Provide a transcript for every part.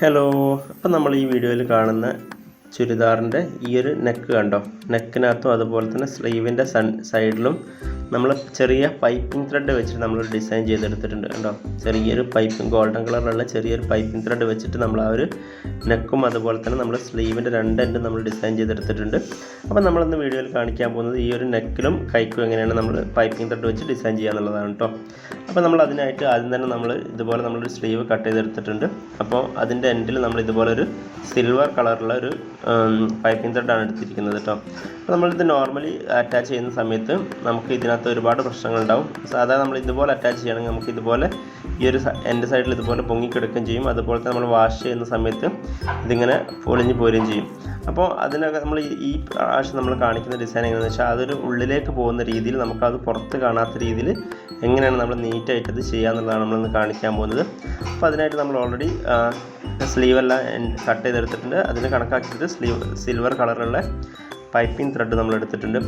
Hello അപ്പം നമ്മൾ ഈ വീഡിയോയിൽ കാണുന്ന ചുരിദാറിന്റെ ഈ ഒരു നെക്ക് കണ്ടോ? നെക്കിനകത്തും അതുപോലെ തന്നെ സ്ലീവിന്റെ സൈഡിലും നമ്മൾ ചെറിയ പൈപ്പിംഗ് ത്രെഡ് വെച്ചിട്ട് നമ്മൾ ഡിസൈൻ ചെയ്തെടുത്തിട്ടുണ്ട് കണ്ടോ? ചെറിയൊരു പൈപ്പിംഗ് ഗോൾഡൻ കളറിലുള്ള ചെറിയൊരു പൈപ്പിംഗ് ത്രെഡ് വെച്ചിട്ട് നമ്മൾ ആ ഒരു നെക്കും അതുപോലെ തന്നെ നമ്മൾ സ്ലീവിന്റെ രണ്ട് എൻഡും നമ്മൾ ഡിസൈൻ ചെയ്തെടുത്തിട്ടുണ്ട്. അപ്പോൾ നമ്മളിന്ന് വീഡിയോയിൽ കാണിക്കാൻ പോകുന്നത് ഈ ഒരു നെക്കിലും കൈക്കും എങ്ങനെയാണ് നമ്മൾ പൈപ്പിംഗ് ത്രെഡ് വെച്ച് ഡിസൈൻ ചെയ്യുക എന്നുള്ളതാണ് കേട്ടോ അപ്പോൾ നമ്മൾ അതിനായിട്ട് ആദ്യം തന്നെ നമ്മൾ ഇതുപോലെ നമ്മളൊരു സ്ലീവ് കട്ട് ചെയ്തെടുത്തിട്ടുണ്ട്. അപ്പോൾ അതിന്റെ എൻഡിൽ നമ്മൾ ഇതുപോലെ ഒരു സിൽവർ കളറുള്ള ഒരു പൈപ്പിംഗ് ത്രെഡാണ് എടുത്തിരിക്കുന്നത് കേട്ടോ അപ്പോൾ നമ്മളിത് നോർമലി അറ്റാച്ച് ചെയ്യുന്ന സമയത്ത് നമുക്ക് ഇതിനകത്ത് ഒരുപാട് പ്രശ്നങ്ങളുണ്ടാവും. സാധാരണ നമ്മൾ ഇതുപോലെ അറ്റാച്ച് ചെയ്യണമെങ്കിൽ നമുക്ക് ഇതുപോലെ ഈ ഒരു എന്റെ സൈഡിൽ ഇതുപോലെ പൊങ്ങിക്കിടക്കുകയും ചെയ്യും. അതുപോലെ തന്നെ നമ്മൾ വാഷ് ചെയ്യുന്ന സമയത്ത് ഇതിങ്ങനെ പൊളിഞ്ഞ് പോരുകയും ചെയ്യും. അപ്പോൾ അതിനൊക്കെ നമ്മൾ ഈ- പ്രാവശ്യം നമ്മൾ കാണിക്കുന്ന ഡിസൈൻ എങ്ങനെയാണെന്ന് വെച്ചാൽ അതൊരു ഉള്ളിലേക്ക് പോകുന്ന രീതിയിൽ നമുക്കത് പുറത്ത് കാണാത്ത രീതിയിൽ എങ്ങനെയാണ് നമ്മൾ നീറ്റായിട്ടത് ചെയ്യുക എന്നുള്ളതാണ് നമ്മളിന്ന് കാണിക്കാൻ പോകുന്നത്. അപ്പോൾ അതിനായിട്ട് നമ്മൾ ഓൾറെഡി സ്ലീവെല്ലാം കട്ട് ചെയ്തെടുത്തിട്ടുണ്ട്. അതിന് കണക്കാക്കിയിട്ട് സ്ലീവ് സിൽവർ കളറുള്ള പൈപ്പിംഗ് ത്രെഡ് നമ്മൾ എടുത്തിട്ടുണ്ട്.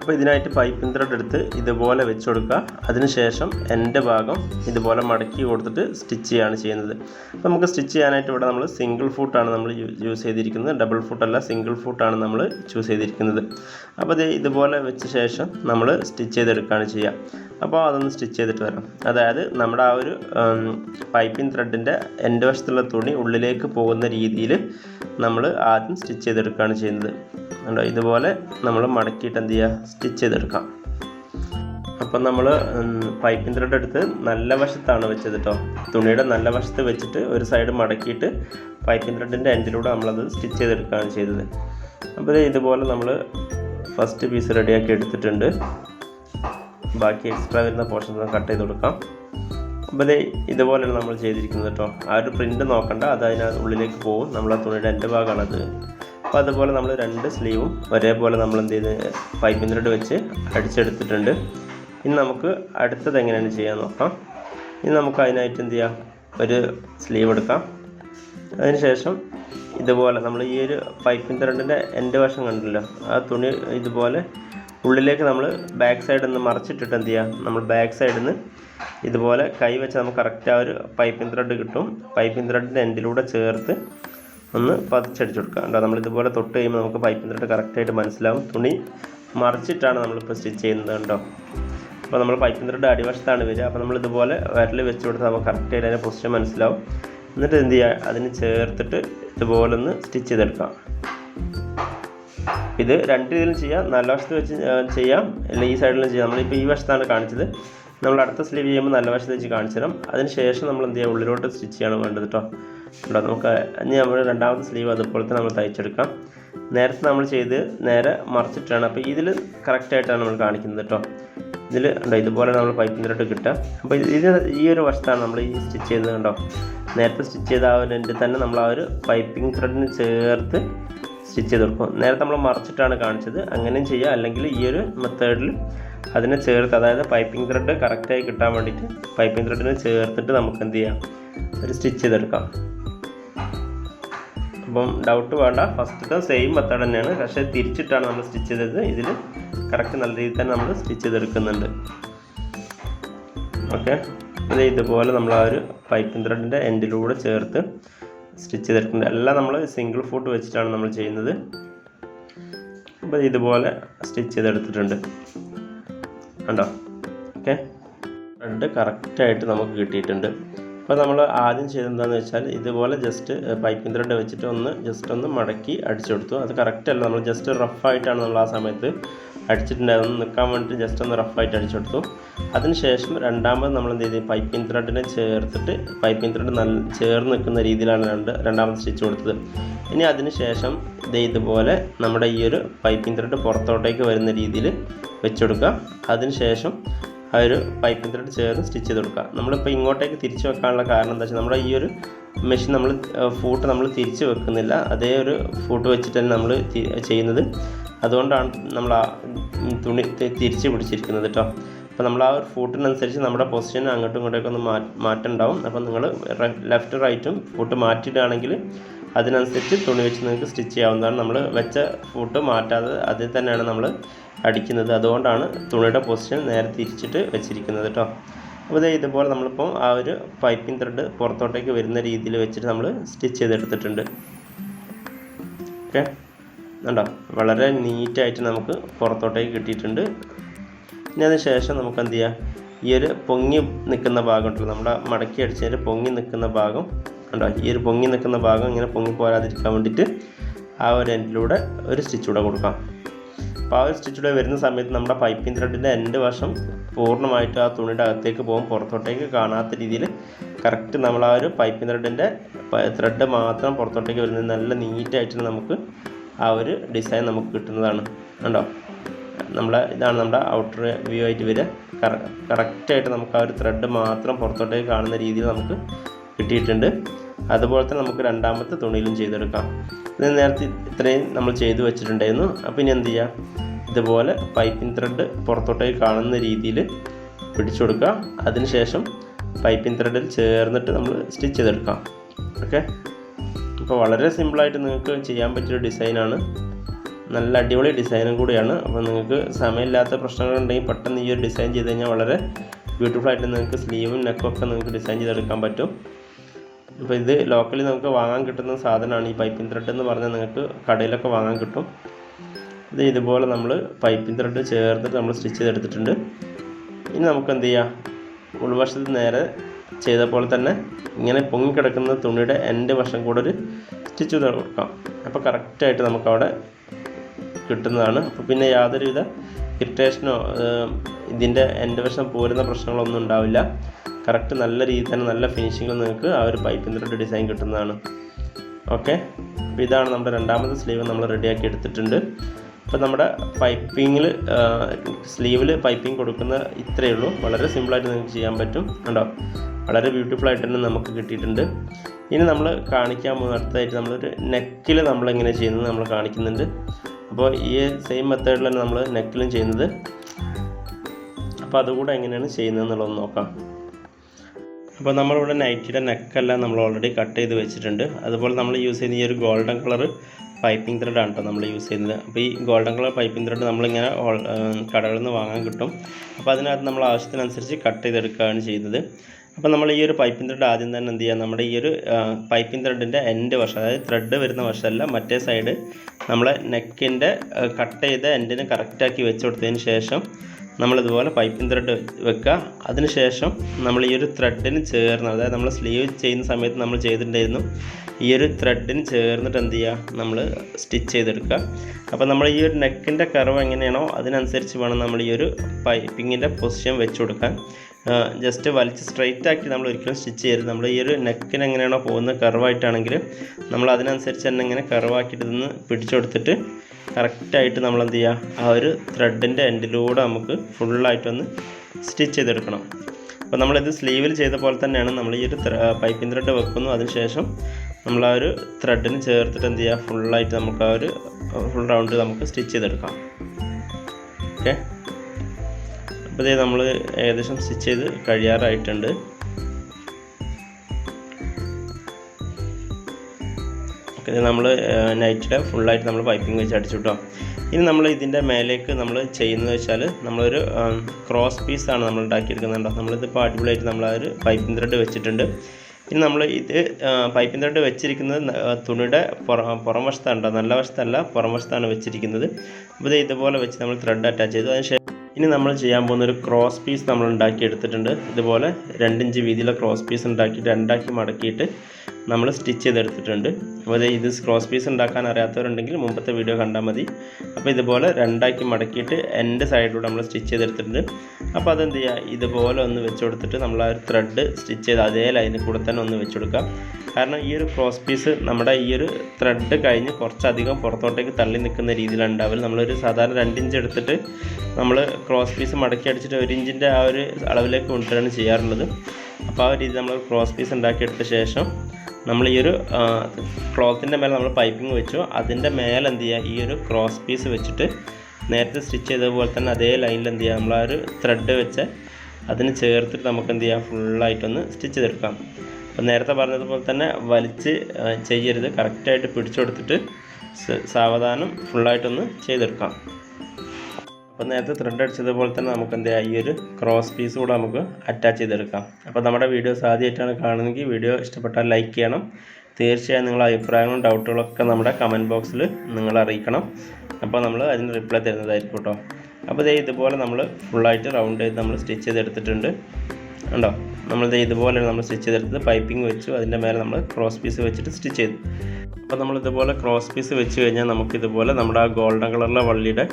അപ്പോൾ ഇതിനായിട്ട് പൈപ്പിംഗ് ത്രെഡ് എടുത്ത് ഇതുപോലെ വെച്ച് കൊടുക്കുക. അതിനുശേഷം എന്റെ ഭാഗം ഇതുപോലെ മടക്കി കൊടുത്തിട്ട് സ്റ്റിച്ച് ചെയ്യുകയാണ് ചെയ്യുന്നത്. അപ്പോൾ നമുക്ക് സ്റ്റിച്ച് ചെയ്യാനായിട്ട് ഇവിടെ നമ്മൾ സിംഗിൾ ഫൂട്ടാണ് നമ്മൾ യൂസ് ചെയ്തിരിക്കുന്നത്. ഡബിൾ ഫൂട്ടല്ല സിംഗിൾ ഫൂട്ടാണ് നമ്മൾ ചൂസ് ചെയ്തിരിക്കുന്നത്. അപ്പോൾ ഇത് ഇതുപോലെ വെച്ച ശേഷം നമ്മൾ സ്റ്റിച്ച് ചെയ്തെടുക്കുകയാണ് ചെയ്യുക. അപ്പോൾ അതൊന്ന് സ്റ്റിച്ച് ചെയ്തിട്ട് വരാം അതായത് നമ്മുടെ ആ ഒരു പൈപ്പിംഗ് ത്രെഡിന്റെ എന്റെ വശത്തുള്ള തുണി ഉള്ളിലേക്ക് പോകുന്ന രീതിയിൽ നമ്മൾ ആദ്യം സ്റ്റിച്ച് ചെയ്തെടുക്കുകയാണ് ചെയ്യുന്നത്. കണ്ടോ? ഇതുപോലെ നമ്മൾ മടക്കിയിട്ട് എന്ത് ചെയ്യുക? സ്റ്റിച്ച് ചെയ്തെടുക്കാം. അപ്പം നമ്മൾ പൈപ്പിംഗ് ത്രെഡ് എടുത്ത് നല്ല വശത്താണ് വെച്ചത് കേട്ടോ തുണിയുടെ നല്ല വശത്ത് വെച്ചിട്ട് ഒരു സൈഡ് മടക്കിയിട്ട് പൈപ്പിംഗ് ത്രെഡിന്റെ എൻഡിലൂടെ നമ്മളത് സ്റ്റിച്ച് ചെയ്തെടുക്കുകയാണ് ചെയ്തത്. അപ്പോൾ ഇതുപോലെ നമ്മൾ ഫസ്റ്റ് പീസ് റെഡിയാക്കി എടുത്തിട്ടുണ്ട്. ബാക്കി എക്സ്ട്രാ വരുന്ന പോർഷൻസ് കട്ട് ചെയ്ത് കൊടുക്കാം. അപ്പോൾ ഇതുപോലെയാണ് നമ്മൾ ചെയ്തിരിക്കുന്നത് കേട്ടോ. ആ ഒരു പ്രിന്റ് നോക്കണ്ട അത് അതിനകത്ത് ഉള്ളിലേക്ക് പോകും. നമ്മൾ ആ തുണിയുടെ എന്റെ ഭാഗമാണത് അപ്പോൾ അതുപോലെ നമ്മൾ രണ്ട് സ്ലീവും ഒരേപോലെ നമ്മൾ എന്ത് ചെയ്ത് പൈപ്പിന്റെ വെച്ച് അടിച്ചെടുത്തിട്ടുണ്ട്. ഇനി നമുക്ക് അടുത്തത് എങ്ങനെയാണ് ചെയ്യാൻ നോക്കാം. ഇനി നമുക്ക് അതിനായിട്ട് എന്ത് ചെയ്യാം? ഒരു സ്ലീവ് എടുക്കാം. അതിനുശേഷം ഇതുപോലെ നമ്മൾ ഈ ഒരു പൈപ്പിൻ ത്രെഡിന്റെ എന്റെ വശം കണ്ടല്ലോ ആ തുണി ഇതുപോലെ ഉള്ളിലേക്ക് നമ്മൾ ബാക്ക് സൈഡിൽ നിന്ന് മറച്ചിട്ടിട്ട് എന്ത് ചെയ്യുക നമ്മൾ ബാക്ക് സൈഡിൽ നിന്ന് ഇതുപോലെ കൈ വെച്ച് നമുക്ക് കറക്റ്റ് ആ ഒരു പൈപ്പിംഗ് ത്രെഡ് കിട്ടും. പൈപ്പിംഗ് ത്രെഡിന്റെ എൻഡിലൂടെ ചേർത്ത് ഒന്ന് പതിച്ചടിച്ച് കൊടുക്കുക കേട്ടോ നമ്മൾ ഇതുപോലെ തൊട്ട് കഴിയുമ്പോൾ നമുക്ക് പൈപ്പിംഗ് ത്രെഡ് കറക്റ്റായിട്ട് മനസ്സിലാവും. തുണി മറിച്ചിട്ടാണ് നമ്മളിപ്പോൾ സ്റ്റിച്ച് ചെയ്യുന്നത് കേട്ടോ അപ്പോൾ നമ്മൾ പൈപ്പിംഗ് ത്രെഡ് അടിവശത്താണ് വരിക. അപ്പോൾ നമ്മൾ ഇതുപോലെ വരൽ വെച്ച് കൊടുത്ത് നമുക്ക് കറക്റ്റായിട്ട് അതിന്റെ പൊസിഷൻ മനസ്സിലാവും. എന്നിട്ട് എന്ത് ചെയ്യുക? അതിന് ചേർത്തിട്ട് ഇതുപോലെ ഒന്ന് സ്റ്റിച്ച് ചെയ്തെടുക്കാം ഇത് രണ്ട് രീതിയിലും ചെയ്യാം. നല്ല വശത്ത് വെച്ച് ചെയ്യാം. അല്ലെങ്കിൽ ഈ സൈഡിലും ചെയ്യാം. നമ്മളിപ്പോൾ ഈ വശത്താണ് കാണിച്ചത്. നമ്മൾ അടുത്ത സ്ലീവ് ചെയ്യുമ്പോൾ നല്ല വശത്ത് വെച്ച് കാണിച്ചു അതിന് ശേഷം നമ്മൾ എന്ത് ചെയ്യുക? ഉള്ളിലോട്ട് സ്റ്റിച്ച് ചെയ്യാണ് വേണ്ടത് കേട്ടോ കേട്ടോ നമുക്ക് ഇനി നമ്മൾ രണ്ടാമത്തെ സ്ലീവ് അതുപോലെ തന്നെ നമ്മൾ തയ്ച്ചെടുക്കാം. നേരത്തെ നമ്മൾ ചെയ്ത് നേരെ മറിച്ചിട്ടാണ്. അപ്പോൾ ഇതിൽ കറക്റ്റായിട്ടാണ് നമ്മൾ കാണിക്കുന്നത് കേട്ടോ ഇതിൽ ഉണ്ടോ ഇതുപോലെ നമ്മൾ ത്രെഡ് കിട്ടുക അപ്പോൾ ഇത് ഈ ഒരു വശത്താണ് നമ്മൾ ഈ സ്റ്റിച്ച് ചെയ്യുന്നത് കണ്ടോ? നേരത്തെ സ്റ്റിച്ച് ചെയ്ത ആ ഒരു എന്റെ തന്നെ നമ്മൾ ആ ഒരു പൈപ്പിംഗ് ത്രെഡിന് ചേർത്ത് സ്റ്റിച്ച് ചെയ്ത് കൊടുക്കും നേരത്തെ നമ്മൾ മറിച്ചിട്ടാണ് കാണിച്ചത്. അങ്ങനെയും ചെയ്യുക അല്ലെങ്കിൽ ഈ ഒരു മെത്തേഡിൽ അതിനെ ചേർത്ത് അതായത് പൈപ്പിംഗ് ത്രെഡ് കറക്റ്റായി കിട്ടാൻ വേണ്ടിയിട്ട് പൈപ്പിംഗ് ത്രെഡിന് ചേർത്തിട്ട് നമുക്ക് എന്ത് ചെയ്യാം? ഒരു സ്റ്റിച്ച് ചെയ്തെടുക്കാം. അപ്പം ഡൗട്ട് വേണ്ട. ഫസ്റ്റത്തെ സെയിം മെത്തേഡ് തന്നെയാണ്. പക്ഷേ തിരിച്ചിട്ടാണ് നമ്മൾ സ്റ്റിച്ച് ചെയ്തത്. ഇതിൽ കറക്റ്റ് നല്ല രീതിയിൽ തന്നെ നമ്മൾ സ്റ്റിച്ച് ചെയ്തെടുക്കുന്നുണ്ട്. ഓക്കെ ഇത് ഇതുപോലെ നമ്മൾ ആ ഒരു പൈപ്പിംഗ് ത്രെഡിന്റെ എൻഡിലൂടെ ചേർത്ത് സ്റ്റിച്ച് ചെയ്തിട്ടുണ്ട് എല്ലാം നമ്മൾ സിംഗിൾ ഫൂട്ട് വെച്ചിട്ടാണ് നമ്മൾ ചെയ്യുന്നത്. അപ്പോൾ ഇതുപോലെ സ്റ്റിച്ച് ചെയ്തെടുത്തിട്ടുണ്ട്. കണ്ടോ? ഓക്കെ ത്രെഡ് കറക്റ്റായിട്ട് നമുക്ക് കിട്ടിയിട്ടുണ്ട്. അപ്പോൾ നമ്മൾ ആദ്യം ചെയ്തെന്താണെന്ന് വെച്ചാൽ ഇതുപോലെ ജസ്റ്റ് പൈപ്പിംഗ് ത്രെഡ് വെച്ചിട്ട് ഒന്ന് ജസ്റ്റ് ഒന്ന് മടക്കി അടിച്ചു കൊടുത്തു. അത് അല്ല. നമ്മൾ ജസ്റ്റ് റഫായിട്ടാണ് നമ്മൾ ആ സമയത്ത് അടിച്ചിട്ടുണ്ടായിരുന്നു. നിൽക്കാൻ വേണ്ടിയിട്ട് ജസ്റ്റ് ഒന്ന് റഫായിട്ട് അടിച്ചു കൊടുത്തു അതിനുശേഷം രണ്ടാമത് നമ്മൾ എന്ത് ചെയ്തു? പൈപ്പിംഗ് ത്രെഡിനെ ചേർത്തിട്ട് പൈപ്പിംഗ് ത്രെഡ് നല്ല ചേർന്ന് നിൽക്കുന്ന രീതിയിലാണ് രണ്ട് രണ്ടാമത് സ്റ്റിച്ച് കൊടുത്തത്. ഇനി അതിനുശേഷം ഇതേ ഇതുപോലെ നമ്മുടെ ഈ ഒരു പൈപ്പിംഗ് ത്രെഡ് പുറത്തോട്ടേക്ക് വരുന്ന രീതിയിൽ വെച്ചെടുക്കുക. അതിന് ശേഷം ആ ഒരു പൈപ്പിംഗ് ത്രെഡ് ചേർന്ന് സ്റ്റിച്ച് ചെയ്ത് കൊടുക്കുക. നമ്മളിപ്പോൾ ഇങ്ങോട്ടേക്ക് തിരിച്ച് വെക്കാനുള്ള കാരണം എന്താ വെച്ചാൽ നമ്മുടെ ഈ ഒരു മെഷീൻ നമ്മൾ ഫൂട്ട് നമ്മൾ തിരിച്ച് വെക്കുന്നില്ല. അതേ ഒരു ഫൂട്ട് വെച്ചിട്ട് തന്നെ നമ്മൾ ചെയ്യുന്നത്. അതുകൊണ്ടാണ് നമ്മൾ ആ തുണി തിരിച്ച് പിടിച്ചിരിക്കുന്നത് കേട്ടോ അപ്പോൾ നമ്മൾ ആ ഒരു ഫൂട്ടിനനുസരിച്ച് നമ്മുടെ പൊസിഷൻ അങ്ങോട്ടും ഇങ്ങോട്ടേക്കൊന്ന് മാറ്റം ഉണ്ടാവും അപ്പോൾ നിങ്ങൾ ലെഫ്റ്റ് റൈറ്റും ഫൂട്ട് മാറ്റിയിട്ടാണെങ്കിൽ അതിനനുസരിച്ച് തുണി വെച്ച് നിങ്ങൾക്ക് സ്റ്റിച്ച് ചെയ്യാവുന്നതാണ്. നമ്മൾ വെച്ച ഫുഡ് മാറ്റാതെ അതിൽ തന്നെയാണ് നമ്മൾ അടിക്കുന്നത്. അതുകൊണ്ടാണ് തുണിയുടെ പൊസിഷൻ നേരെ തിരിച്ചിട്ട് വെച്ചിരിക്കുന്നത് കേട്ടോ. അപ്പോൾ ഇതേ ഇതുപോലെ നമ്മളിപ്പോൾ ആ ഒരു പൈപ്പിംഗ് ത്രെഡ് പുറത്തോട്ടേക്ക് വരുന്ന രീതിയിൽ വെച്ചിട്ട് നമ്മൾ സ്റ്റിച്ച് ചെയ്തെടുത്തിട്ടുണ്ട്. ഓക്കെ? ഉണ്ടോ വളരെ നീറ്റായിട്ട് നമുക്ക് പുറത്തോട്ടേക്ക് കിട്ടിയിട്ടുണ്ട്. ഇനി അതിന് ശേഷം നമുക്ക് എന്ത് ചെയ്യാം? ഈ ഒരു പൊങ്ങി നിൽക്കുന്ന ഭാഗം ഉണ്ടല്ലോ നമ്മുടെ മടക്കി അടിച്ചതിൽ പൊങ്ങി നിൽക്കുന്ന ഭാഗം ഉണ്ടോ ഈ ഒരു പൊങ്ങി നിൽക്കുന്ന ഭാഗം ഇങ്ങനെ പൊങ്ങി പോരാതിരിക്കാൻ വേണ്ടിയിട്ട് ആ ഒരു എൻഡിലൂടെ ഒരു സ്റ്റിച്ച് കൂടെ കൊടുക്കാം. അപ്പോൾ ആ ഒരു സ്റ്റിച്ച് കൂടെ വരുന്ന സമയത്ത് നമ്മുടെ പൈപ്പിംഗ് ത്രെഡിന്റെ എൻഡ് വശം പൂർണമായിട്ട് ആ തുണിയുടെ അകത്തേക്ക് പോകും. പുറത്തോട്ടേക്ക് കാണാത്ത രീതിയിൽ കറക്റ്റ് നമ്മൾ ആ ഒരു പൈപ്പിംഗ് ത്രെഡിന്റെ ത്രെഡ് മാത്രം പുറത്തോട്ടേക്ക് വരുന്നത് നല്ല നീറ്റായിട്ട് നമുക്ക് ആ ഒരു ഡിസൈൻ നമുക്ക് കിട്ടുന്നതാണ്. കണ്ടോ? നമ്മളെ ഇതാണ് നമ്മുടെ ഔട്ടർ വ്യൂ ആയിട്ട് വരിക. കറക്റ്റായിട്ട് നമുക്ക് ആ ഒരു ത്രെഡ് മാത്രം പുറത്തോട്ടേക്ക് കാണുന്ന രീതിയിൽ നമുക്ക് കിട്ടിയിട്ടുണ്ട്. അതുപോലെ തന്നെ നമുക്ക് രണ്ടാമത്തെ തുണിയിലും ചെയ്തെടുക്കാം. ഇത് നേരത്തെ ഇത്രയും നമ്മൾ ചെയ്തു വെച്ചിട്ടുണ്ടായിരുന്നു. അപ്പോൾ ഇനി എന്ത് ചെയ്യാം? ഇതുപോലെ പൈപ്പിംഗ് ത്രെഡ് പുറത്തോട്ടേക്ക് കാണുന്ന രീതിയിൽ പിടിച്ചു കൊടുക്കുക അതിനുശേഷം പൈപ്പിംഗ് ത്രെഡിൽ ചേർന്നിട്ട് നമ്മൾ സ്റ്റിച്ച് ചെയ്തെടുക്കാം. ഓക്കെ? അപ്പോൾ വളരെ സിമ്പിളായിട്ട് നിങ്ങൾക്ക് ചെയ്യാൻ പറ്റിയൊരു ഡിസൈനാണ് നല്ല അടിപൊളി ഡിസൈനും കൂടിയാണ്. അപ്പോൾ നിങ്ങൾക്ക് സമയമില്ലാത്ത പ്രശ്നങ്ങളുണ്ടെങ്കിൽ പെട്ടെന്ന് ഈ ഒരു ഡിസൈൻ ചെയ്ത് കഴിഞ്ഞാൽ വളരെ ബ്യൂട്ടിഫുൾ ആയിട്ട് നിങ്ങൾക്ക് സ്ലീവും നെക്കും ഒക്കെ നിങ്ങൾക്ക് ഡിസൈൻ ചെയ്തെടുക്കാൻ പറ്റും. അപ്പോൾ ഇത് ലോക്കലി നമുക്ക് വാങ്ങാൻ കിട്ടുന്ന സാധനമാണ് ഈ പൈപ്പിംഗ് ത്രെഡ് എന്ന് പറഞ്ഞാൽ നിങ്ങൾക്ക് കടയിലൊക്കെ വാങ്ങാൻ കിട്ടും. ഇത് ഇതുപോലെ നമ്മൾ പൈപ്പിംഗ് ത്രെഡ് ചേർത്തിട്ട് നമ്മൾ സ്റ്റിച്ച് ചെയ്തെടുത്തിട്ടുണ്ട്. ഇനി നമുക്ക് എന്ത് ചെയ്യാം? ഉൾവശത്ത് നേരെ ചെയ്ത പോലെ തന്നെ ഇങ്ങനെ പൊങ്ങിക്കിടക്കുന്ന തുണിയുടെ എന്റെ വശം കൂടെ ഒരു സ്റ്റിച്ച് കൊടുക്കാം. അപ്പോൾ കറക്റ്റായിട്ട് നമുക്കവിടെ കിട്ടുന്നതാണ്. അപ്പോൾ പിന്നെ യാതൊരുവിധ ഇറിറ്റേഷനോ ഇതിന്റെ എന്റെ വശം പോരുന്ന പ്രശ്നങ്ങളൊന്നും ഉണ്ടാവില്ല. കറക്റ്റ് നല്ല രീതിയിൽ തന്നെ നല്ല ഫിനിഷിങ്ങിൽ നിങ്ങൾക്ക് ആ ഒരു പൈപ്പിംഗ് ത്രെഡ് ഡിസൈൻ കിട്ടുന്നതാണ്. ഓക്കെ അപ്പോൾ ഇതാണ് നമ്മുടെ രണ്ടാമത്തെ സ്ലീവ് നമ്മൾ റെഡിയാക്കി എടുത്തിട്ടുണ്ട്. അപ്പോൾ നമ്മുടെ പൈപ്പിങ്ങിൽ സ്ലീവിൽ പൈപ്പിംഗ് കൊടുക്കുന്ന ഇത്രയേ ഉള്ളൂ. വളരെ സിമ്പിളായിട്ട് നിങ്ങൾക്ക് ചെയ്യാൻ പറ്റും. കണ്ടോ? വളരെ ബ്യൂട്ടിഫുൾ ആയിട്ട് തന്നെ നമുക്ക് കിട്ടിയിട്ടുണ്ട്. ഇനി നമ്മൾ കാണിക്കാൻ പോകുന്ന അടുത്തായിട്ട് നമ്മളൊരു നെക്കിൽ നമ്മളെങ്ങനെ ചെയ്യുന്നത് നമ്മൾ കാണിക്കുന്നുണ്ട്. അപ്പോൾ ഈ സെയിം മെത്തേഡിൽ തന്നെ നമ്മൾ നെക്കിലും ചെയ്യുന്നത്. അപ്പോൾ അതുകൂടെ എങ്ങനെയാണ് ചെയ്യുന്നത് എന്നുള്ളത് നോക്കാം. അപ്പോൾ നമ്മളിവിടെ നൈറ്റിയുടെ നെക്കെല്ലാം നമ്മൾ ഓൾറെഡി കട്ട് ചെയ്ത് വെച്ചിട്ടുണ്ട്. അതുപോലെ നമ്മൾ യൂസ് ചെയ്യുന്ന ഈ ഒരു ഗോൾഡൻ കളർ പൈപ്പിംഗ് ത്രെഡാണ് കേട്ടോ നമ്മൾ യൂസ് ചെയ്യുന്നത്. അപ്പോൾ ഈ ഗോൾഡൻ കളർ പൈപ്പിംഗ് ത്രെഡ് നമ്മളിങ്ങനെ കടകളിൽ നിന്ന് വാങ്ങാൻ കിട്ടും. അപ്പോൾ അതിനകത്ത് നമ്മൾ ആവശ്യത്തിനനുസരിച്ച് കട്ട് ചെയ്തെടുക്കുകയാണ് ചെയ്യുന്നത്. അപ്പോൾ നമ്മൾ ഈ ഒരു പൈപ്പിംഗ് ത്രെഡ് ആദ്യം തന്നെ എന്ത് ചെയ്യുക നമ്മുടെ ഈ ഒരു പൈപ്പിംഗ് ത്രെഡിന്റെ എൻഡ് വശം അതായത് ത്രെഡ് വരുന്ന വശമല്ല മറ്റേ സൈഡ് നമ്മളെ നെക്കിന്റെ കട്ട് ചെയ്ത എൻഡിന് കറക്റ്റാക്കി വെച്ച് കൊടുത്തതിന് ശേഷം നമ്മളിതുപോലെ പൈപ്പിംഗ് ത്രെഡ് വെക്കുക. അതിനുശേഷം നമ്മൾ ഈ ഒരു ത്രെഡിന് ചേർന്ന് അതായത് നമ്മൾ സ്ലീവ് ചെയ്യുന്ന സമയത്ത് നമ്മൾ ചെയ്തിട്ടുണ്ടായിരുന്നു ഈ ഒരു ത്രെഡിന് ചേർന്നിട്ട് എന്ത് ചെയ്യുക? നമ്മൾ സ്റ്റിച്ച് ചെയ്തെടുക്കുക. അപ്പോൾ നമ്മൾ ഈ ഒരു നെക്കിന്റെ കർവ് എങ്ങനെയാണോ അതിനനുസരിച്ച് വേണം നമ്മൾ ഈ ഒരു പൈപ്പിങ്ങിന്റെ പൊസിഷൻ വെച്ച് കൊടുക്കാൻ. ജസ്റ്റ് വലിച്ച് സ്ട്രൈറ്റ് ആക്കി നമ്മൾ ഒരിക്കലും സ്റ്റിച്ച് ചെയ്യരുത്. നമ്മൾ ഈ ഒരു നെക്കിന് എങ്ങനെയാണോ പോകുന്നത് കർവായിട്ടാണെങ്കിൽ നമ്മൾ അതിനനുസരിച്ച് തന്നെ ഇങ്ങനെ കർവാക്കിയിട്ട് നിന്ന് പിടിച്ചു കൊടുത്തിട്ട് കറക്റ്റായിട്ട് നമ്മൾ എന്ത് ചെയ്യുക ആ ഒരു ത്രെഡിന്റെ എൻഡിലൂടെ നമുക്ക് ഫുള്ളായിട്ടൊന്ന് സ്റ്റിച്ച് ചെയ്തെടുക്കണം. അപ്പോൾ നമ്മളിത് സ്ലീവിൽ ചെയ്ത പോലെ തന്നെയാണ് നമ്മൾ ഈ ഒരു പൈപ്പിംഗ് ത്രെഡ് വെക്കുന്നു. അതിനുശേഷം നമ്മൾ ആ ഒരു ത്രെഡിന് ചേർത്തിട്ട് എന്ത് ചെയ്യുക ഫുള്ളായിട്ട് നമുക്ക് ആ ഒരു ഫുൾ റൗണ്ട് നമുക്ക് സ്റ്റിച്ച് ചെയ്തെടുക്കാം. ഓക്കെ അപ്പോൾ ഇതേ നമ്മൾ ഏകദേശം സ്റ്റിച്ച് ചെയ്ത് കഴിയാറായിട്ടുണ്ട്. ഓക്കെ നമ്മൾ നൈറ്റിൽ ഫുള്ളായിട്ട് നമ്മൾ പൈപ്പിംഗ് വെച്ച് അടിച്ചു കേട്ടോ ഇനി നമ്മൾ ഇതിന്റെ മേലേക്ക് നമ്മൾ ചെയ്യുന്നത് വെച്ചാൽ നമ്മളൊരു ക്രോസ് പീസാണ് നമ്മൾ ഉണ്ടാക്കിയെടുക്കുന്നുണ്ടോ നമ്മളിതിപ്പോൾ അടിപൊളിയായിട്ട് നമ്മൾ ആ ഒരു പൈപ്പിംഗ് ത്രെഡ് വെച്ചിട്ടുണ്ട്. ഇനി നമ്മൾ ഇത് പൈപ്പിംഗ് ത്രെഡ് വെച്ചിരിക്കുന്നത് തുണിയുടെ പുറ വശത്താണ് നല്ല വശത്തല്ല പുറം വശത്താണ് വെച്ചിരിക്കുന്നത്. അപ്പോൾ ഇത് ഇതുപോലെ വെച്ച് നമ്മൾ ത്രെഡ് അറ്റാച്ച് ചെയ്തു. അതിന് ഇനി നമ്മൾ ചെയ്യാൻ പോകുന്ന ഒരു ക്രോസ് പീസ് നമ്മൾ ഉണ്ടാക്കി എടുത്തിട്ടുണ്ട് ഇതുപോലെ രണ്ടിഞ്ച് വീതിയിലെ ക്രോസ് പീസ് ഉണ്ടാക്കിയിട്ട് രണ്ടാക്കി മടക്കിയിട്ട് നമ്മൾ സ്റ്റിച്ച് ചെയ്തെടുത്തിട്ടുണ്ട്. അപ്പോൾ ഇത് ക്രോസ് പീസ് ഉണ്ടാക്കാൻ അറിയാത്തവരുണ്ടെങ്കിൽ മുമ്പത്തെ വീഡിയോ കണ്ടാൽ മതി. അപ്പോൾ ഇതുപോലെ രണ്ടാക്കി മടക്കിയിട്ട് എന്റെ സൈഡിലൂടെ നമ്മൾ സ്റ്റിച്ച് ചെയ്തെടുത്തിട്ടുണ്ട്. അപ്പോൾ അതെന്ത് ചെയ്യുക? ഇതുപോലെ ഒന്ന് വെച്ച് കൊടുത്തിട്ട് നമ്മൾ ആ ഒരു ത്രെഡ് സ്റ്റിച്ച് ചെയ്ത് അതേ ലൈനിൽ കൂടെ തന്നെ ഒന്ന് വെച്ച് കൊടുക്കാം കാരണം ഈ ഒരു ക്രോസ് പീസ് നമ്മുടെ ഈ ഒരു ത്രെഡ് കഴിഞ്ഞ് കുറച്ചധികം പുറത്തോട്ടേക്ക് തള്ളി നിൽക്കുന്ന രീതിയിലാണ് ഉണ്ടാവില്ല നമ്മളൊരു സാധാരണ രണ്ട് ഇഞ്ച് എടുത്തിട്ട് നമ്മൾ ക്രോസ് പീസ് മടക്കി അടിച്ചിട്ട് ഒരു ഇഞ്ചിന്റെ ആ ഒരു അളവിലേക്ക് കൊണ്ടുവരികയാണ് ചെയ്യാറുള്ളത്. അപ്പോൾ ആ രീതി നമ്മൾ ക്രോസ് പീസ് ഉണ്ടാക്കിയെടുത്ത ശേഷം നമ്മൾ ഈ ഒരു ക്ലോത്തിന്റെ മേലെ നമ്മൾ പൈപ്പിംഗ് വെച്ചു. അതിന്റെ മേലെ എന്ത് ചെയ്യുക ഈ ഒരു ക്രോസ് പീസ് വെച്ചിട്ട് നേരത്തെ സ്റ്റിച്ച് ചെയ്തതുപോലെ പോലെ തന്നെ അതേ ലൈനിൽ എന്ത് ചെയ്യുക നമ്മൾ ആ ഒരു ത്രെഡ് വെച്ച് അതിന് ചേർത്തിട്ട് നമുക്ക് എന്ത് ചെയ്യാം ഫുള്ളായിട്ടൊന്ന് സ്റ്റിച്ച് ചെയ്തെടുക്കാം. അപ്പോൾ നേരത്തെ പറഞ്ഞതുപോലെ തന്നെ വലിച്ച് ചെയ്യരുത്. കറക്റ്റായിട്ട് പിടിച്ചു കൊടുത്തിട്ട് സ- സാവധാനം ഫുള്ളായിട്ടൊന്ന് ചെയ്തെടുക്കാം. അപ്പോൾ നേരത്തെ ത്രെഡ് അടിച്ചതുപോലെ തന്നെ നമുക്ക് എന്താ ഈ ഒരു ക്രോസ് പീസ് കൂടെ നമുക്ക് അറ്റാച്ച് ചെയ്തെടുക്കാം. അപ്പോൾ നമ്മുടെ വീഡിയോസ് ആദ്യമായിട്ടാണ് കാണുന്നതെങ്കിൽ വീഡിയോ ഇഷ്ടപ്പെട്ടാൽ ലൈക്ക് ചെയ്യണം. തീർച്ചയായും നിങ്ങളുടെ അഭിപ്രായങ്ങളും ഡൗട്ടുകളൊക്കെ നമ്മുടെ കമന്റ് ബോക്സിൽ നിങ്ങൾ അറിയിക്കണം. അപ്പോൾ നമ്മൾ അതിന് റിപ്ലൈ തരുന്നതായിരിക്കും കേട്ടോ. അപ്പോൾ ഇതേ ഇതുപോലെ നമ്മൾ ഫുള്ളായിട്ട് റൗണ്ട് ചെയ്ത് നമ്മൾ സ്റ്റിച്ച് ചെയ്തെടുത്തിട്ടുണ്ട്. ഉണ്ടോ നമ്മളിത് ഇതുപോലെ നമ്മൾ സ്റ്റിച്ച് ചെയ്തെടുത്തത്. പൈപ്പിംഗ് വെച്ചു. അതിന്റെ മേലെ നമ്മൾ ക്രോസ് പീസ് വെച്ചിട്ട് സ്റ്റിച്ച് ചെയ്തു. അപ്പോൾ നമ്മൾ ഇതുപോലെ ക്രോസ് പീസ് വെച്ച് കഴിഞ്ഞാൽ നമുക്ക് ഇതുപോലെ നമ്മുടെ ആ ഗോൾഡൻ കളറിലെ വള്ളിയുടെ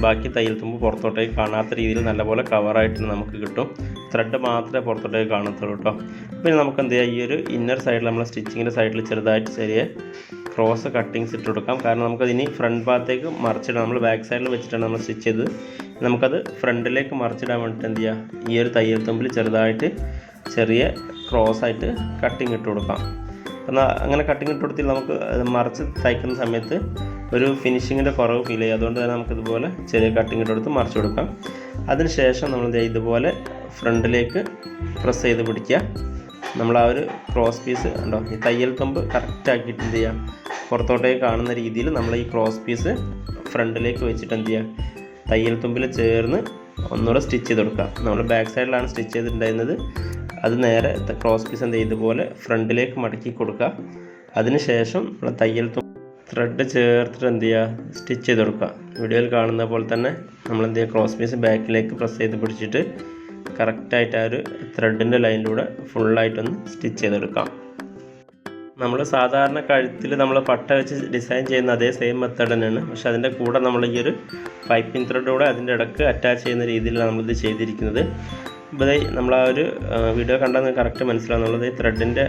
ബാക്കി തയ്യൽ തുമ്പ് പുറത്തോട്ടേക്ക് കാണാത്ത രീതിയിൽ നല്ലപോലെ കവറായിട്ട് നമുക്ക് കിട്ടും. ത്രെഡ് മാത്രമേ പുറത്തോട്ടേക്ക് കാണത്തുള്ളൂ കേട്ടോ. പിന്നെ നമുക്ക് എന്ത് ചെയ്യാം? ഈ ഒരു ഇന്നർ സൈഡിൽ നമ്മൾ സ്റ്റിച്ചിങ്ങിന്റെ സൈഡിൽ ചെറുതായിട്ട് ചെറിയ ക്രോസ് കട്ടിങ്സ് ഇട്ട് കൊടുക്കാം. കാരണം നമുക്കതിനി ഫ്രണ്ട് ഭാഗത്തേക്ക് മറിച്ചിടാം. നമ്മൾ ബാക്ക് സൈഡിൽ വെച്ചിട്ടാണ് നമ്മൾ സ്റ്റിച്ച് ചെയ്തത്. നമുക്കത് ഫ്രണ്ടിലേക്ക് മറിച്ചിടാൻ വേണ്ടിയിട്ട് എന്ത് ചെയ്യുക ഈ ഒരു തയ്യൽ തുമ്പിൽ ചെറുതായിട്ട് ചെറിയ ക്രോസ് ആയിട്ട് കട്ടിങ് ഇട്ട് കൊടുക്കാം. എന്നാൽ അങ്ങനെ കട്ടിങ് ഇട്ട് കൊടുത്തില്ല നമുക്ക് മറിച്ച് തയ്ക്കുന്ന സമയത്ത് ഒരു ഫിനിഷിങ്ങിന്റെ കുറവ് ഫീൽ ചെയ്യും. അതുകൊണ്ട് തന്നെ നമുക്കിതുപോലെ ചെറിയ കട്ടിങ് ഇട്ട് കൊടുത്ത് മറിച്ച് കൊടുക്കാം. അതിനുശേഷം നമ്മൾ ഇതുപോലെ ഫ്രണ്ടിലേക്ക് പ്രസ് ചെയ്ത് പിടിക്കുക. നമ്മൾ ആ ഒരു ക്രോസ് പീസ് ഉണ്ടോ ഈ തയ്യൽ തുമ്പ് കറക്റ്റ് ആക്കിയിട്ട് എന്ത് ചെയ്യാം? പുറത്തോട്ടേക്ക് കാണുന്ന രീതിയിൽ നമ്മൾ ഈ ക്രോസ് പീസ് ഫ്രണ്ടിലേക്ക് വെച്ചിട്ട് എന്ത് ചെയ്യുക തയ്യൽ തുമ്പിൽ ചേർന്ന് ഒന്നുകൂടെ സ്റ്റിച്ച് ചെയ്ത് കൊടുക്കുക. നമ്മൾ ബാക്ക് സൈഡിലാണ് സ്റ്റിച്ച് ചെയ്തിട്ടുണ്ടായിരുന്നത്. അത് നേരെ ക്രോസ് പീസ് എന്ത് ഇതുപോലെ ഫ്രണ്ടിലേക്ക് മടക്കി കൊടുക്കുക. അതിനുശേഷം നമ്മൾ തയ്യൽ ത്രെഡ് ചേർത്തിട്ട് എന്ത് ചെയ്യുക? സ്റ്റിച്ച് ചെയ്ത് കൊടുക്കുക. വീഡിയോയിൽ കാണുന്ന പോലെ തന്നെ നമ്മൾ എന്ത് ചെയ്യുക? ക്രോസ് പീസ് ബാക്കിലേക്ക് പ്രസ് ചെയ്ത് പിടിച്ചിട്ട് കറക്റ്റായിട്ട് ആ ഒരു ത്രെഡിന്റെ ലൈനിലൂടെ ഫുള്ളായിട്ടൊന്ന് സ്റ്റിച്ച് ചെയ്തെടുക്കാം നമ്മൾ സാധാരണ കഴുത്തിൽ നമ്മൾ പട്ട വെച്ച് ഡിസൈൻ ചെയ്യുന്ന അതേ സെയിം മെത്തേഡ് തന്നെയാണ്. പക്ഷേ അതിന്റെ കൂടെ നമ്മൾ ഈ ഒരു പൈപ്പിംഗ് ത്രെഡ് അതിന്റെ ഇടയ്ക്ക് അറ്റാച്ച് ചെയ്യുന്ന രീതിയിലാണ് നമ്മളിത് ചെയ്തിരിക്കുന്നത്. ദേ നമ്മൾ ആ ഒരു വീഡിയോ കണ്ടാൽ നിങ്ങൾക്ക് കറക്റ്റ് മനസ്സിലാവുന്നുള്ളത്. ഈ ത്രെഡിന്റെ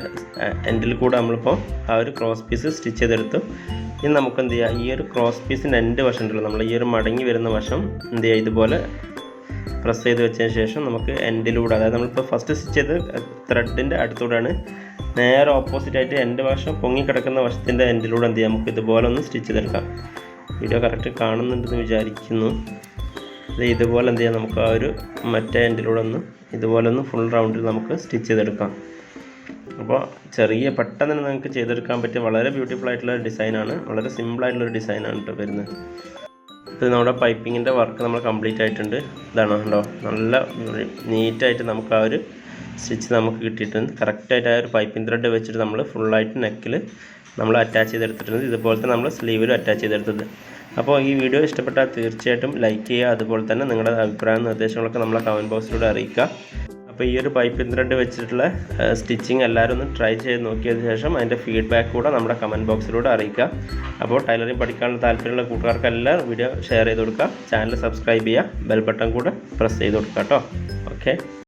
എൻഡിൽ കൂടെ നമ്മളിപ്പോൾ ആ ഒരു ക്രോസ് പീസ് സ്റ്റിച്ച് ചെയ്തെടുത്തു. ഇനി നമുക്ക് എന്ത് ചെയ്യാം? ഈ ഒരു ക്രോസ് പീസിന്റെ എൻഡ് വശം ഉണ്ടല്ലോ നമ്മൾ ഈ ഒരു മടങ്ങി വരുന്ന വശം എന്ത് ചെയ്യുക ഇതുപോലെ പ്രസ് ചെയ്ത് വെച്ചതിന് ശേഷം നമുക്ക് എൻഡിലൂടെ അതായത് നമ്മളിപ്പോൾ ഫസ്റ്റ് സ്റ്റിച്ച് ചെയ്ത് ത്രെഡിന്റെ അടുത്തൂടെയാണ് നേരെ ഓപ്പോസിറ്റ് ആയിട്ട് എന്റെ വശം പൊങ്ങിക്കിടക്കുന്ന വശത്തിന്റെ എൻഡിലൂടെ എന്ത് ചെയ്യാം? നമുക്ക് ഇതുപോലെ ഒന്ന് സ്റ്റിച്ച് ചെയ്തെടുക്കാം. വീഡിയോ കറക്റ്റ് കാണുന്നുണ്ടെന്ന് വിചാരിക്കുന്നു. ഇതുപോലെ എന്ത് ചെയ്യാം നമുക്ക് ആ ഒരു മറ്റേ എൻഡിലൂടെ ഒന്ന് ഇതുപോലെ ഒന്ന് ഫുൾ റൗണ്ടിൽ നമുക്ക് സ്റ്റിച്ച് ചെയ്തെടുക്കാം. അപ്പോൾ ചെറിയ പെട്ടെന്ന് തന്നെ നിങ്ങൾക്ക് ചെയ്തെടുക്കാൻ പറ്റിയ വളരെ ബ്യൂട്ടിഫുൾ ആയിട്ടുള്ള ഒരു ഡിസൈനാണ് വളരെ സിമ്പിൾ ആയിട്ടുള്ള ഒരു ഡിസൈനാണ് കേട്ടോ വരുന്നത്. ഇത് നമ്മുടെ പൈപ്പിങ്ങിന്റെ വർക്ക് നമ്മൾ കംപ്ലീറ്റ് ആയിട്ടുണ്ട്. ഇതാണ് കേട്ടോ നല്ല നീറ്റായിട്ട് നമുക്ക് ആ ഒരു സ്റ്റിച്ച് നമുക്ക് കിട്ടിയിട്ടുണ്ട്. കറക്റ്റായിട്ട് ആ ഒരു പൈപ്പിംഗ് ത്രെഡ് വെച്ചിട്ട് നമ്മൾ ഫുള്ളായിട്ട് നെക്കിൽ നമ്മൾ അറ്റാച്ച് ചെയ്തെടുത്തിട്ടുണ്ട് ഇതുപോലത്തെ നമ്മൾ സ്ലീവിലും അറ്റാച്ച് ചെയ്തെടുത്തത്. അപ്പോൾ ഈ വീഡിയോ ഇഷ്ടപ്പെട്ടാൽ തീർച്ചയായിട്ടും ലൈക്ക് ചെയ്യുക. അതുപോലെ തന്നെ നിങ്ങളുടെ അഭിപ്രായം നിർദ്ദേശങ്ങളൊക്കെ നമ്മളെ കമന്റ് ബോക്സിലൂടെ അറിയിക്കുക. അപ്പോൾ ഈ ഒരു പൈപ്പിംഗ് ത്രെഡ് വെച്ചിട്ടുള്ള സ്റ്റിച്ചിങ് എല്ലാവരും ഒന്ന് ട്രൈ ചെയ്ത് നോക്കിയതിന് ശേഷം അതിന്റെ ഫീഡ്ബാക്ക് കൂടെ നമ്മുടെ കമന്റ് ബോക്സിലൂടെ അറിയിക്കുക. അപ്പോൾ ടൈലറിംഗ് പഠിക്കാനുള്ള താല്പര്യമുള്ള കൂട്ടുകാർക്കെല്ലാം വീഡിയോ ഷെയർ ചെയ്ത് കൊടുക്കുക. ചാനൽ സബ്സ്ക്രൈബ് ചെയ്യുക. ബെൽ ബട്ടൺ കൂടെ പ്രസ് ചെയ്ത് കൊടുക്കുക കേട്ടോ. ഓക്കെ